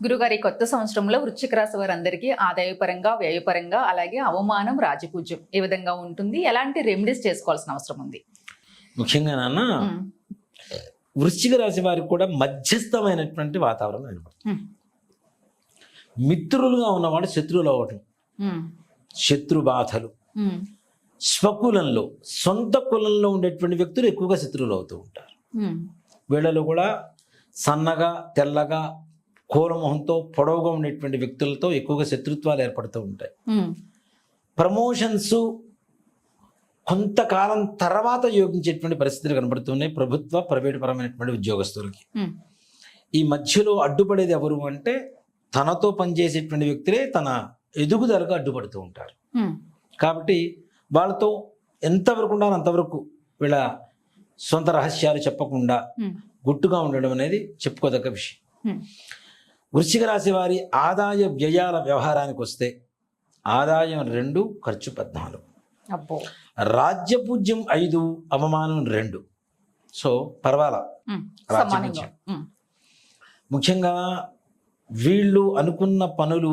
గురుగారు కొత్త సంవత్సరంలో వృశ్చిక రాశి వారందరికీ ఆదాయపరంగా వ్యయపరంగా అలాగే అవమానం రాజపూజ్యం ఏ విధంగా ఉంటుంది? ఎలాంటి రెమెడీస్ చేసుకోవాల్సిన అవసరం ఉంది? ముఖ్యంగా నాన్న వృశ్చిక రాశి వారికి కూడా మధ్యస్థమైనటువంటి వాతావరణం ఉమ్, మిత్రులుగా ఉన్నవాడు శత్రువులు అవ్వటం శత్రు బాధలు స్వకులంలో సొంత కులంలో ఉండేటువంటి వ్యక్తులు ఎక్కువగా శత్రువులు అవుతూ ఉంటారు. వీళ్ళలో కూడా సన్నగా తెల్లగా కోరమొహంతో పొడవుగా ఉండేటువంటి వ్యక్తులతో ఎక్కువగా శత్రుత్వాలు ఏర్పడుతూ ఉంటాయి. ప్రమోషన్స్ కొంతకాలం తర్వాత యోగించేటువంటి పరిస్థితులు కనబడుతున్నాయి. ప్రభుత్వ ప్రైవేటు పరమైనటువంటి ఉద్యోగస్తులకి ఈ మధ్యలో అడ్డుపడేది ఎవరు అంటే తనతో పనిచేసేటువంటి వ్యక్తులే తన ఎదుగుదలకు అడ్డుపడుతూ ఉంటారు. కాబట్టి వాళ్ళతో ఎంతవరకు ఉండాలో అంతవరకు వీళ్ళ సొంత రహస్యాలు చెప్పకుండా గుట్టుగా ఉండడం అనేది చెప్పుకోదగ్గ విషయం. వృశ్చిక రాశి వారి ఆదాయ వ్యయాల వ్యవహారానికి వస్తే ఆదాయం రెండు ఖర్చు పద్నాలుగు. అబ్బో. రాజ్యపూజ్యం ఐదు అవమానం రెండు. సో పర్వాలా? రాజ్యం ముఖ్యంగా వీళ్ళు అనుకున్న పనులు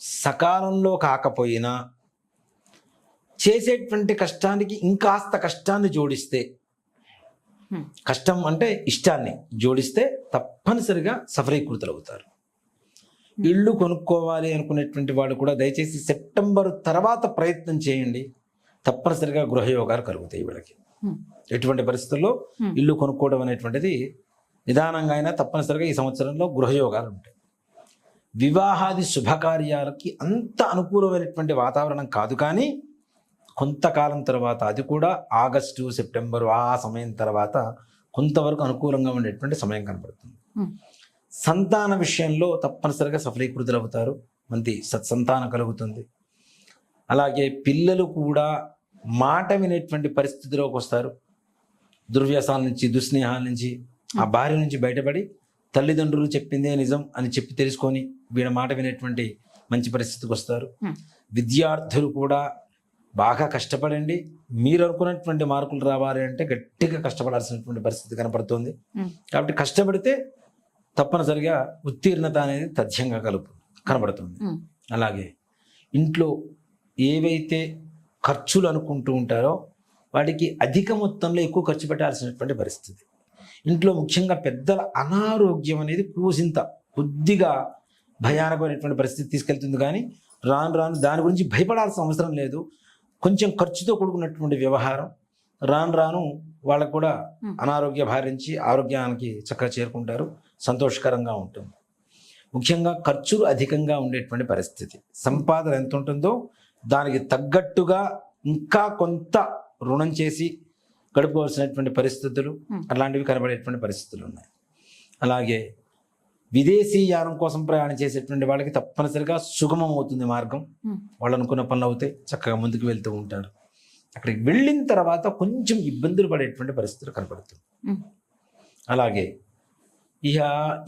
సకాలంలో కాకపోయినా చేసేటువంటి కష్టానికి ఇంకాస్త కష్టాన్ని జోడిస్తే కష్టం అంటే ఇష్టాన్ని జోడిస్తే తప్పనిసరిగా సఫలీకృతులు అవుతారు ఇల్లు కొనుక్కోవాలి అనుకునేటువంటి వాళ్ళు కూడా దయచేసి సెప్టెంబర్ తర్వాత ప్రయత్నం చేయండి. తప్పనిసరిగా గృహయోగాలు కలుగుతాయి వీళ్ళకి. ఎటువంటి పరిస్థితుల్లో. ఇల్లు కొనుక్కోవడం అనేటువంటిది నిదానంగా అయినా తప్పనిసరిగా ఈ సంవత్సరంలో గృహయోగాలు ఉంటాయి. వివాహాది శుభకార్యాలకి అంత అనుకూలమైనటువంటి వాతావరణం కాదు కానీ కొంతకాలం తర్వాత అది కూడా ఆగస్టు సెప్టెంబరు ఆ సమయం తర్వాత కొంతవరకు అనుకూలంగా ఉండేటువంటి సమయం కనపడుతుంది. ఉమ్, సంతాన విషయంలో తప్పనిసరిగా సఫలీకృతులు అవుతారు మంచి సత్సంతానం కలుగుతుంది. అలాగే పిల్లలు కూడా మాట వినేటువంటి పరిస్థితిలోకి వస్తారు. దుర్వ్యాసాల నుంచి దుస్నేహాల నుంచి ఆ భార్య నుంచి బయటపడి తల్లిదండ్రులు చెప్పిందే నిజం అని చెప్పి తెలుసుకొని వీళ్ళ మాట వినేటువంటి మంచి పరిస్థితికి వస్తారు. విద్యార్థులు కూడా బాగా కష్టపడండి. మీరు అనుకున్నటువంటి మార్కులు రావాలి అంటే గట్టిగా కష్టపడాల్సినటువంటి పరిస్థితి కనపడుతుంది. కాబట్టి కష్టపడితే తప్పనిసరిగా ఉత్తీర్ణత అనేది తథ్యంగా కలుపు కనబడుతుంది. అలాగే ఇంట్లో ఏవైతే ఖర్చులు అనుకుంటూ ఉంటారో వాటికి అధిక మొత్తంలో ఎక్కువ ఖర్చు పెట్టాల్సినటువంటి పరిస్థితి. ఇంట్లో ముఖ్యంగా పెద్దల అనారోగ్యం అనేది కూసింత కొద్దిగా భయానకమైనటువంటి పరిస్థితి తీసుకెళ్తుంది కానీ రాను రాను దాని గురించి భయపడాల్సిన అవసరం లేదు. కొంచెం ఖర్చుతో కూడుకున్నటువంటి వ్యవహారం. రాను రాను వాళ్ళకు కూడా. అనారోగ్య భారించి ఆరోగ్యానికి చక్కగా చేరుకుంటారు. సంతోషకరంగా ఉంటుంది. ముఖ్యంగా ఖర్చులు అధికంగా ఉండేటువంటి పరిస్థితి. సంపాదన ఎంత ఉంటుందో దానికి తగ్గట్టుగా ఇంకా కొంత రుణం చేసి గడుపుకోవాల్సినటువంటి పరిస్థితులు. అలాంటివి కనబడేటువంటి పరిస్థితులు ఉన్నాయి. అలాగే విదేశీ యానం కోసం ప్రయాణం చేసేటువంటి వాళ్ళకి తప్పనిసరిగా సుగమం అవుతుంది మార్గం. వాళ్ళు అనుకున్న పనులు అవుతాయి చక్కగా ముందుకు వెళ్తూ ఉంటారు. అక్కడికి వెళ్ళిన తర్వాత కొంచెం ఇబ్బందులు పడేటువంటి పరిస్థితులు కనపడుతుంది ఉమ్, అలాగే ఇక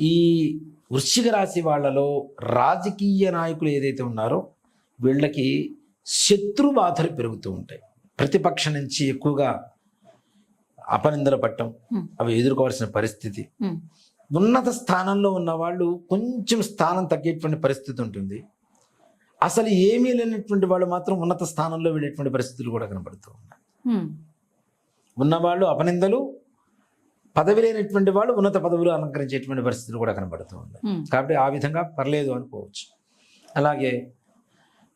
ఈ వృశ్చిక రాశి వాళ్ళలో రాజకీయ నాయకులు ఏదైతే ఉన్నారో వీళ్ళకి శత్రు బాధలు పెరుగుతూ ఉంటాయి. ప్రతిపక్ష నుంచి ఎక్కువగా అపనిందలు పట్టం. అవి ఎదుర్కోవాల్సిన పరిస్థితి. ఉన్నత స్థానంలో ఉన్న వాళ్ళు కొంచెం స్థానం తగ్గేటువంటి పరిస్థితి ఉంటుంది. అసలు ఏమీ లేనటువంటి వాళ్ళు మాత్రం ఉన్నత స్థానంలో వెళ్ళేటువంటి పరిస్థితులు కూడా కనబడుతూ ఉన్నాయి. ఉన్నవాళ్ళు అపనిందలు పదవి లేనటువంటి వాళ్ళు ఉన్నత పదవులు అలంకరించేటువంటి పరిస్థితులు కూడా కనబడుతూ ఉన్నాయి. కాబట్టి ఆ విధంగా పర్లేదు అనుకోవచ్చు. అలాగే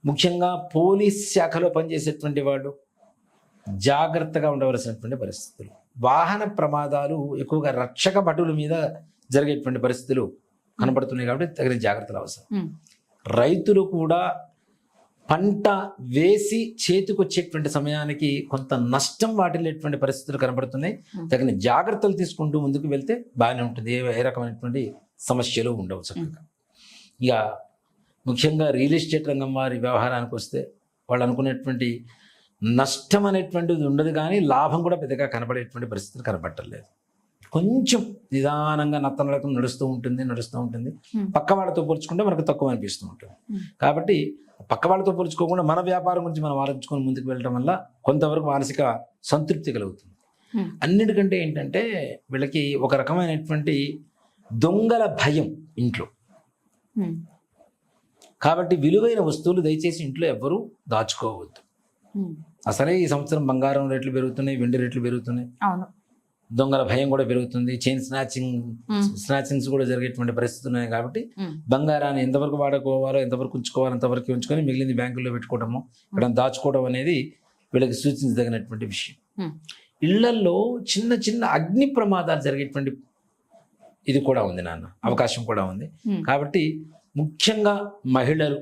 ముఖ్యంగా పోలీస్ శాఖలో పనిచేసేటువంటి వాళ్ళు జాగ్రత్తగా ఉండవలసినటువంటి పరిస్థితులు. వాహన ప్రమాదాలు ఎక్కువగా రక్షక భటుల మీద జరిగేటువంటి పరిస్థితులు కనబడుతున్నాయి కాబట్టి తగిన జాగ్రత్తలు అవసరం. రైతులు కూడా పంట వేసి చేతికొచ్చేటువంటి సమయానికి కొంత నష్టం వాటిల్లేటువంటి పరిస్థితులు కనబడుతున్నాయి. తగిన జాగ్రత్తలు తీసుకుంటూ ముందుకు వెళ్తే బాగానే ఉంటుంది. ఏ ఏ రకమైనటువంటి సమస్యలు ఉండవు చక్కగా. ఇక ముఖ్యంగా రియల్ ఎస్టేట్ రంగం వారి వ్యవహారానికి వస్తే వాళ్ళు అనుకునేటువంటి నష్టం అనేటువంటిది ఉండదు కానీ లాభం కూడా పెద్దగా కనబడేటువంటి పరిస్థితులు కనబడలేదు కొంచెం నిదానంగా నత్తనలకు నడుస్తూ ఉంటుంది నడుస్తూ ఉంటుంది. పక్క వాళ్ళతో పోల్చుకుంటే మనకు తక్కువ అనిపిస్తూ ఉంటుంది. కాబట్టి పక్క వాళ్ళతో పోల్చుకోకుండా మన వ్యాపారం గురించి మనం ఆలోచించుకొని ముందుకు వెళ్ళడం వల్ల కొంతవరకు మానసిక సంతృప్తి కలుగుతుంది. అన్నిటికంటే ఏంటంటే వీళ్ళకి ఒక రకమైనటువంటి దొంగల భయం ఇంట్లో. కాబట్టి విలువైన వస్తువులు దయచేసి ఇంట్లో ఎవ్వరూ దాచుకోవద్దు. అసలే ఈ సంవత్సరం బంగారం రేట్లు పెరుగుతున్నాయి వెండి రేట్లు పెరుగుతున్నాయి. అవును. దొంగల భయం కూడా పెరుగుతుంది. చైన్ స్నాచింగ్ స్నాచింగ్స్ కూడా జరిగేటువంటి పరిస్థితులు ఉన్నాయి కాబట్టి బంగారాన్ని ఎంతవరకు వాడుకోవాలో ఎంతవరకు ఉంచుకోవాలో అంతవరకు ఉంచుకొని మిగిలింది బ్యాంకుల్లో పెట్టుకోవడము ఇక్కడ దాచుకోవడం అనేది వీళ్ళకి సూచించదగినటువంటి విషయం. ఇళ్ళల్లో చిన్న చిన్న అగ్ని ప్రమాదాలు జరిగేటువంటి ఇది కూడా ఉంది నాన్న. అవకాశం కూడా ఉంది. కాబట్టి ముఖ్యంగా మహిళలు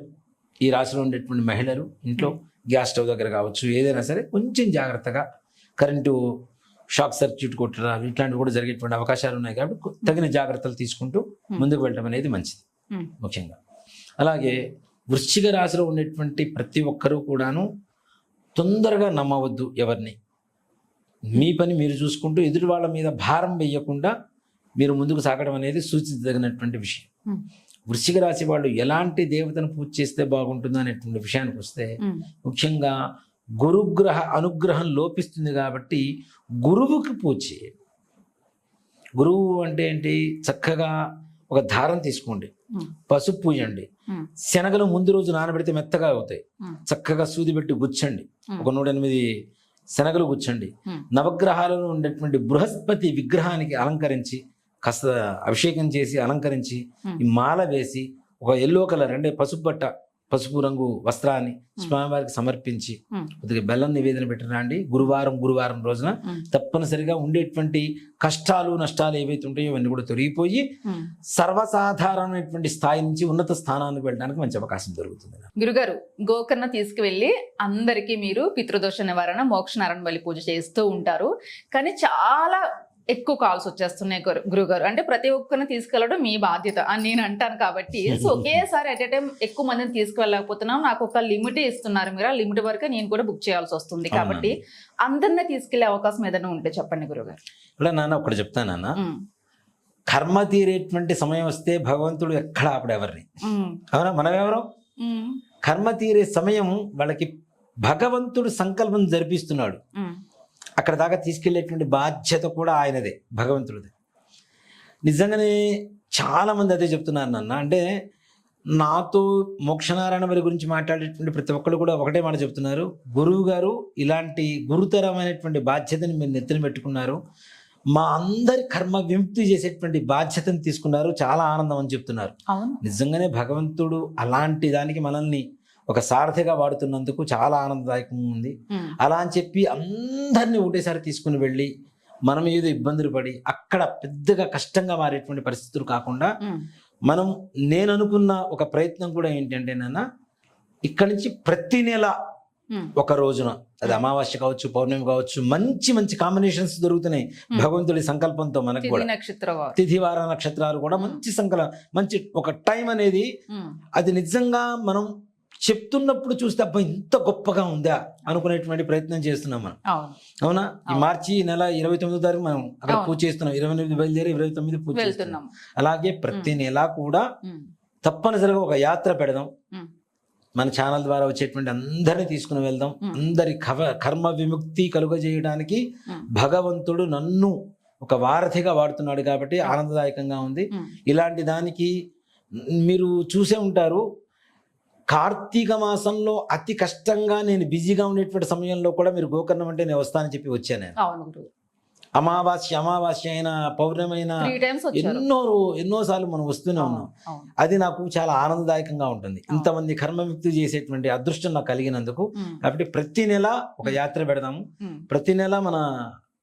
ఈ రాశిలో ఉండేటువంటి మహిళలు ఇంట్లో గ్యాస్ స్టవ్ దగ్గర కావచ్చు ఏదైనా సరే కొంచెం జాగ్రత్తగా కరెంటు షాక్ సర్క్యూట్ కొట్టడాలు ఇట్లాంటివి కూడా జరిగేటువంటి అవకాశాలు ఉన్నాయి కాబట్టి తగిన జాగ్రత్తలు తీసుకుంటూ ముందుకు వెళ్ళడం అనేది మంచిది. ముఖ్యంగా. అలాగే వృశ్చిక రాశిలో ఉండేటువంటి ప్రతి ఒక్కరూ కూడాను తొందరగా నమ్మవద్దు ఎవరిని. మీ పని మీరు చూసుకుంటూ ఎదుటి వాళ్ళ మీద భారం వేయకుండా మీరు ముందుకు సాగడం అనేది సూచించదగినటువంటి విషయం. వృశ్చిక రాశి వాళ్ళు ఎలాంటి దేవతను పూజ చేస్తే బాగుంటుందో అనేటువంటి విషయానికి వస్తే ముఖ్యంగా గురుగ్రహ అనుగ్రహం లోపిస్తుంది కాబట్టి గురువుకి పూజ చేయండి గురువు అంటే ఏంటి? చక్కగా ఒక దారం తీసుకోండి. పసుపు పూయండి. ఉమ్, శనగలు ముందు రోజు నానబెడితే మెత్తగా అవుతాయి. చక్కగా సూది పెట్టి గుచ్చండి. ఒక నూట ఎనిమిది శనగలు గుచ్చండి. నవగ్రహాలలో ఉండేటువంటి బృహస్పతి విగ్రహానికి అలంకరించి కాస్త అభిషేకం చేసి అలంకరించి. ఈ మాల వేసి ఒక ఎల్లో కలర్ అంటే పసుపు బట్ట పసుపు రంగు వస్త్రాన్ని స్వామివారికి సమర్పించి కొద్దిగా బెల్లం నివేదన పెట్టినండి గురువారం గురువారం రోజున తప్పనిసరిగా ఉండేటువంటి కష్టాలు నష్టాలు ఏవైతే ఉంటాయో అవన్నీ కూడా తొలగిపోయి. సర్వసాధారణమైనటువంటి స్థాయి నుంచి ఉన్నత స్థానానికి వెళ్ళడానికి మంచి అవకాశం దొరుకుతుంది. గురుగారు గోకర్ణ తీసుకువెళ్ళి అందరికీ మీరు పితృదోష నివారణ మోక్ష నారాయణ బలి పూజ చేస్తూ ఉంటారు. కానీ చాలా ఎక్కువ కాల్స్ వచ్చేస్తున్నాయి గురు- గురుగారు. అంటే ప్రతి ఒక్కరిని తీసుకెళ్ళడం మీ బాధ్యత అని నేను అంటాను కాబట్టి. సో ఒకేసారి అట్ ఎ టైం ఎక్కువ మందిని తీసుకువెళ్ళకపోతున్నాం నాకు ఒక లిమిట్ ఇస్తున్నారు మీరు. ఆ లిమిట్ వరకు నేను కూడా బుక్ చేయాల్సి వస్తుంది కాబట్టి అందరినీ తీసుకెళ్ళే అవకాశం ఏదైనా ఉంటే చెప్పండి గురుగారు. ఇక్కడ నాన్న ఒకటి చెప్తానన్న ఉమ్, కర్మ తీరేటువంటి సమయం వస్తే భగవంతుడు ఎక్కడ ఆపడు ఎవరిని? ఉమ్, అవునా? మనం ఎవరు కర్మ తీరే సమయం వాళ్ళకి భగవంతుడు సంకల్పం జరిపిస్తున్నాడు. అక్కడ దాకా తీసుకెళ్ళేటువంటి బాధ్యత కూడా ఆయనదే భగవంతుడిది. నిజంగానే చాలా మంది అదే చెప్తున్నారు నాన్న. అంటే నాతో మోక్షనారాయణ వారి గురించి మాట్లాడేటువంటి ప్రతి ఒక్కరు కూడా ఒకటే మాట చెప్తున్నారు. గురువు గారు ఇలాంటి గురుతరమైనటువంటి బాధ్యతని మీరు నెత్తిన పెట్టుకున్నారు. మా అందరి కర్మ విముక్తి చేసేటువంటి బాధ్యతను తీసుకున్నారు. చాలా ఆనందం అని చెప్తున్నారు. నిజంగానే భగవంతుడు అలాంటి దానికి మనల్ని ఒక సారథిగా వాడుతున్నందుకు చాలా ఆనందదాయకంగా ఉంది. అలా అని చెప్పి అందరినీ ఒకటేసారి తీసుకుని వెళ్ళి మనం ఏదో ఇబ్బందులు పడి అక్కడ పెద్దగా కష్టంగా మారేటువంటి పరిస్థితులు కాకుండా మనం నేను అనుకున్న ఒక ప్రయత్నం కూడా ఏంటంటే నాన్న ఇక్కడి నుంచి ప్రతి నెల ఒక రోజున అది అమావాస్య కావచ్చు పౌర్ణమి కావచ్చు మంచి మంచి కాంబినేషన్స్ దొరుకుతున్నాయి భగవంతుడి సంకల్పంతో మనకు కూడా. నక్షత్ర వారు. తిథి వార నక్షత్రాలు కూడా మంచి సంకల మంచి ఒక టైం అనేది అది నిజంగా మనం చెప్తున్నప్పుడు చూస్తే అబ్బా ఇంత గొప్పగా ఉందా అనుకునేటువంటి ప్రయత్నం చేస్తున్నాం మనం. అవును. ఈ. మార్చి నెల ఇరవై తొమ్మిదో తారీఖు మనం అక్కడ. పూజ చేస్తున్నాం. ఇరవై ఎనిమిది బయలుదేరి ఇరవై తొమ్మిది పూజ చేస్తున్నాం. అలాగే ప్రతి నెల కూడా తప్పనిసరిగా ఒక యాత్ర పెడదాం. మన ఛానల్ ద్వారా వచ్చేటువంటి అందరిని తీసుకుని వెళ్దాం. అందరి కవ కర్మ విముక్తి కలుగజేయడానికి. భగవంతుడు నన్ను ఒక వారధిగా వాడుతున్నాడు కాబట్టి ఆనందదాయకంగా ఉంది. ఇలాంటి దానికి మీరు చూసే ఉంటారు. కార్తీక మాసంలో అతి కష్టంగా నేను బిజీగా ఉండేటువంటి సమయంలో కూడా మీరు గోకర్ణం అంటే నేను వస్తానని చెప్పి వచ్చాను నేను. అమావాస్య అమావాస్య అయినా పౌర్ణమి అయినా త్రీ టైమ్స్ వచ్చారు. ఎన్నో రో- ఎన్నోసార్లు మనం వస్తూనే ఉన్నాం. అది నాకు చాలా ఆనందదాయకంగా ఉంటుంది. ఇంతమంది కర్మముక్తి చేసేటువంటి అదృష్టం నాకు కలిగినందుకు. కాబట్టి ప్రతి నెల ఒక యాత్ర పెడదాము. ప్రతి నెల మన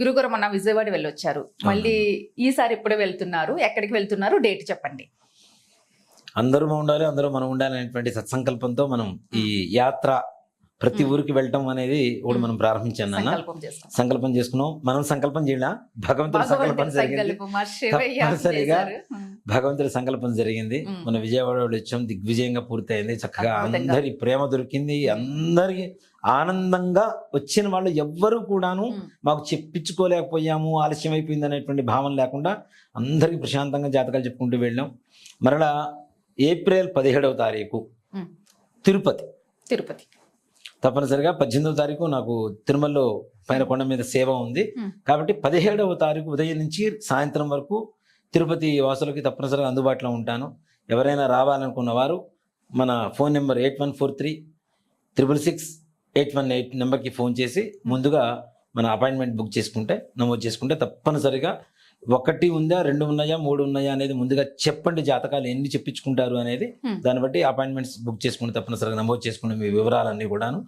గురుగారు మొన్న విజయవాడ వెళ్ళొచ్చారు. మళ్ళీ ఈసారి ఎప్పుడు వెళ్తున్నారు? ఎక్కడికి వెళ్తున్నారు? డేట్ చెప్పండి. అందరూ ఉండాలి అందరూ మనం ఉండాలి అనేటువంటి సత్సంకల్పంతో మనం ఈ యాత్ర ప్రతి ఊరికి వెళ్ళటం అనేది ఒకటి మనం ప్రారంభించాను నాన్న. సంకల్పం చేసుకున్నాం. మనం సంకల్పం చేయాల? భగవంతుడి సంకల్పం జరిగింది. తప్పనిసరిగా భగవంతుడి సంకల్పం జరిగింది. మన విజయవాడ వచ్చాం. దిగ్విజయంగా పూర్తయింది. చక్కగా. అందరి ప్రేమ దొరికింది. అందరికి ఆనందంగా వచ్చిన వాళ్ళు ఎవ్వరూ కూడాను మాకు చెప్పించుకోలేకపోయాము ఆలస్యం అయిపోయింది అనేటువంటి భావన లేకుండా అందరికీ ప్రశాంతంగా జాతకాలు చెప్పుకుంటూ వెళ్ళాం. మరలా ఏప్రిల్ పదిహేడవ తారీఖు. తిరుపతి. తిరుపతి. తప్పనిసరిగా పద్దెనిమిదవ తారీఖు నాకు తిరుమలలో పైన కొండ మీద సేవ ఉంది. కాబట్టి పదిహేడవ తారీఖు ఉదయం నుంచి సాయంత్రం వరకు తిరుపతి వాసులకి తప్పనిసరిగా అందుబాటులో ఉంటాను. ఎవరైనా రావాలనుకున్న వారు మన phone number eight one four three triple six eight one eight నెంబర్కి ఫోన్ చేసి ముందుగా మన అపాయింట్మెంట్ బుక్ చేసుకుంటే నమోదు చేసుకుంటే తప్పనిసరిగా ఒకటి ఉందా రెండు ఉన్నాయా మూడు ఉన్నాయా అనేది ముందుగా చెప్పండి జాతకాలు ఎన్ని చెప్పించుకుంటారు అనేది. దాన్ని బట్టి అపాయింట్మెంట్స్ బుక్ చేసుకుంటే తప్పనిసరిగా నమోదు చేసుకునే మీ వివరాలన్నీ కూడాను.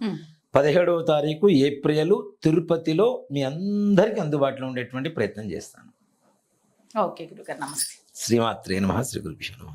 పదిహేడవ తారీఖు ఏప్రిల్ తిరుపతిలో మీ అందరికీ అందుబాటులో ఉండేటువంటి ప్రయత్నం చేస్తాను. ఓకే గురుగారు నమస్తే. శ్రీమాత్రే నమ శ్రీ గురుభ్యో నమః.